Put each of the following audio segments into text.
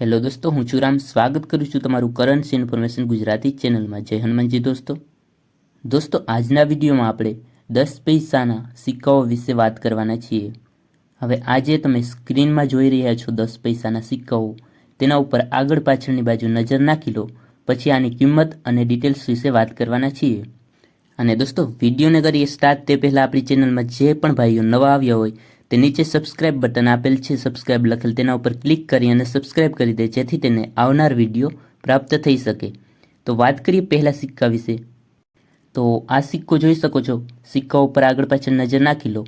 Hello દોસ્તો, હું છું રામ. સ્વાગત કરું છું તમારું કરન્સી ઇન્ફોર્મેશન ગુજરાતી ચેનલમાં. જય હનુમાનજી દોસ્તો. દોસ્તો, આજના વિડીયોમાં આપણે દસ પૈસાના સિક્કાઓ વિશે વાત કરવાના છીએ. હવે આજે તમે સ્ક્રીનમાં જોઈ રહ્યા છો દસ પૈસાના સિક્કાઓ. તેના ઉપર આગળ પાછળની બાજુ નજર નાખી લો, પછી આની કિંમત અને ડિટેલ્સ વિશે વાત કરવાના છીએ. અને દોસ્તો, વિડીયોને કરીએ સ્ટાર્ટ, તે પહેલાં આપણી ચેનલમાં જે પણ ભાઈઓ નવા આવ્યા હોય તે નીચે સબસ્ક્રાઇબ બટન આપેલ છે. સબસ્ક્રાઇબ લખેલ તેના ઉપર ક્લિક કરી અને સબસ્ક્રાઇબ કરી દે, જેથી તેને આવનાર વીડિયો પ્રાપ્ત થઈ શકે. તો વાત કરીએ પહેલા સિક્કા વિશે. તો આ સિક્કો જોઈ શકો છો. સિક્કા ઉપર આગળ પાછળ નજર નાખી લો.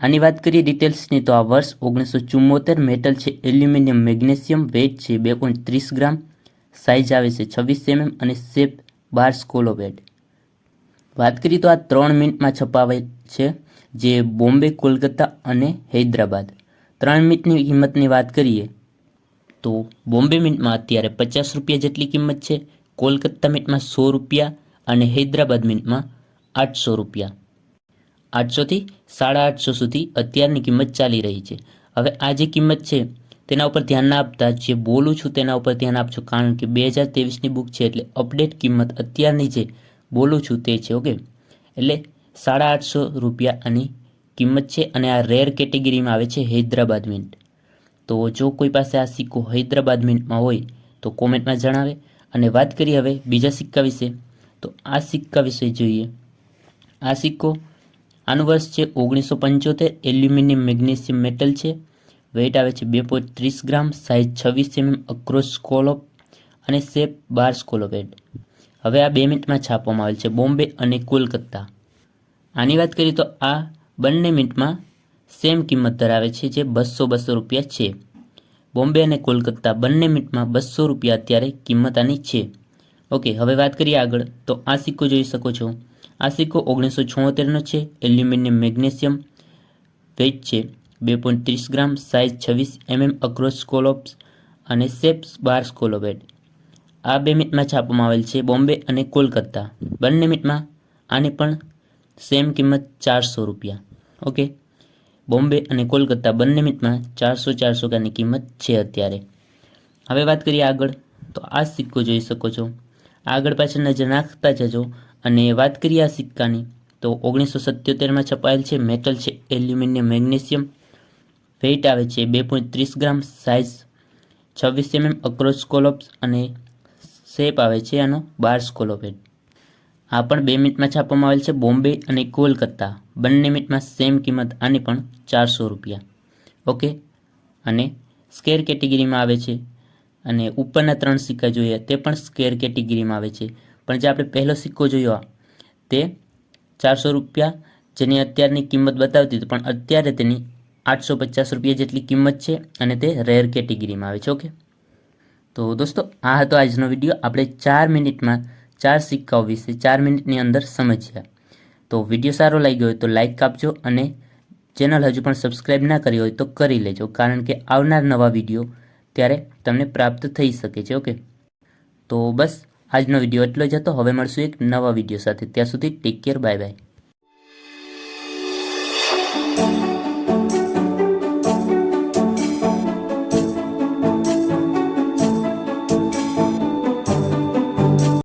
આની વાત કરીએ ડિટેલ્સની તો આ વર્ષ ઓગણીસો ચુમ્મોતેર મેટલ છે. એલ્યુમિનિયમ મેગ્નેશિયમ વેટ છે બે પોઈન્ટ ત્રીસ ગ્રામ. સાઇઝ આવે છે છવ્વીસ એમએમ અને શેપ બાર સ્કોલો સ્કોલોવેડ વાત કરીએ તો આ ત્રણ મિનિટમાં છપાવે છે, જે બોમ્બે, કોલકાતા અને હૈદરાબાદ. ત્રણ મિનિટની કિંમતની વાત કરીએ તો બોમ્બે મિન્ટમાં અત્યારે પચાસ રૂપિયા જેટલી કિંમત છે, કોલકાતા મિન્ટમાં સો રૂપિયા અને હૈદરાબાદ મિન્ટમાં આઠસો રૂપિયા. આઠસોથી સાડા આઠસો સુધી અત્યારની કિંમત ચાલી રહી છે. હવે આ જે કિંમત છે, તેના ઉપર ધ્યાન ના આપતા જે બોલું છું તેના ઉપર ધ્યાન આપજો, કારણ કે બે હજાર તેવીસની બુક છે, એટલે અપડેટ કિંમત અત્યારની જે બોલું છું તે છે ઓકે એટલે સાડા આઠસો રૂપિયા આની કિંમત છે અને આ રેર કેટેગરીમાં આવે છે હૈદરાબાદ મિન્ટ તો જો કોઈ પાસે આ સિક્કો હૈદરાબાદ મિન્ટમાં હોય તો કોમેન્ટમાં જણાવે. અને વાત કરીએ હવે બીજા સિક્કા વિશે. તો આ સિક્કા વિશે જોઈએ. આ સિક્કો આનું વર્ષ છે ઓગણીસો પંચોતેર. એલ્યુમિનિયમ, મેગ્નેશિયમ, મેટલ છે. વેઇટ આવે છે બે પોઈન્ટ ત્રીસ ગ્રામ. સાઇઝ છવ્વીસ એમએમ અક્રોસ સ્કોલોપ અને શેપ બાર સ્કોલોપેડ હવે આ બે મિનિટમાં છાપવામાં આવેલ છે. બોમ્બે અને કોલકાતા. આની વાત કરીએ તો આ બંને મિનિટમાં સેમ કિંમત ધરાવે છે જે બસો બસો રૂપિયા છે. બોમ્બે અને કોલકાતા બંને મિનિટમાં બસો રૂપિયા અત્યારે કિંમત આની છે. ઓકે, હવે વાત કરીએ આગળ. તો આ સિક્કો જોઈ શકો છો. આ સિક્કો ઓગણીસો છોતેરનો છે. એલ્યુમિનિયમ, મેગ્નેશિયમ વેઇટ છે. બે પોઈન્ટ ત્રીસ ગ્રામ સાઇઝ છવ્વીસ એમએમ અક્રોસ સ્કોલોપ્સ અને સેપ્સ બાર સ્કોલોબેડ આ બે મિનિટમાં છાપવામાં આવેલ છે બોમ્બે અને કોલકાતા. બંને મિટમાં આની પણ સેમ કિંમત ચારસો રૂપિયા. ઓકે બોમ્બે અને કોલકાતા બંને મિટમાં ચારસો ચારસો કાની કિંમત છે અત્યારે. હવે વાત કરીએ આગળ. તો આ સિક્કો જોઈ શકો છો. આગળ પાછળ નજર નાખતા જજો અને વાત કરીએ આ સિક્કાની. તો ઓગણીસો સત્યોતેરમાં છપાયેલ છે. મેટલ છે, એલ્યુમિનિયમ, મેગ્નેશિયમ. વેઇટ આવે છે બે પોઈન્ટ ત્રીસ ગ્રામ સાઇઝ છવ્વીસ એમએમ અક્રોસ કોલોપ્સ અને શેપ આવે છે આનો બાર સ્કોલોપેડ આ પણ બે મિનિટમાં છાપવામાં આવેલ છે બોમ્બે અને કોલકાતા. બંને મિનિટમાં સેમ કિંમત, આની પણ ચારસો રૂપિયા. ઓકે? અને સ્કેર કેટેગરીમાં આવે છે. અને ઉપરના ત્રણ સિક્કા જોઈએ, તે પણ સ્કેર કેટેગરીમાં આવે છે. પણ જે આપણે પહેલો સિક્કો જોયો તે ચારસો રૂપિયા, જેની અત્યારની કિંમત બતાવતી હતી, પણ અત્યારે તેની આઠસો પચાસ રૂપિયા જેટલી કિંમત છે અને તે રેર કેટેગરીમાં આવે છે, ઓકે? તો દોસ્તો, આ હતો આજનો વીડિયો. આપણે ચાર મિનિટમાં ચાર સિક્કાઓ વિશે, ચાર મિનિટની અંદર સમજ્યા. તો વીડિયો સારો લાગ્યો હોય તો લાઇક આપજો અને ચેનલ હજુ પણ સબસ્ક્રાઈબ ના કરી હોય તો કરી લેજો, કારણ કે આવનાર નવા વીડિયો ત્યારે તમને પ્રાપ્ત થઈ શકે છે, ઓકે? તો બસ, આજનો વીડિયો એટલો જ હતો. હવે મળશું એક નવા વીડિયો સાથે. ત્યાં સુધી ટેક કેર બાય બાય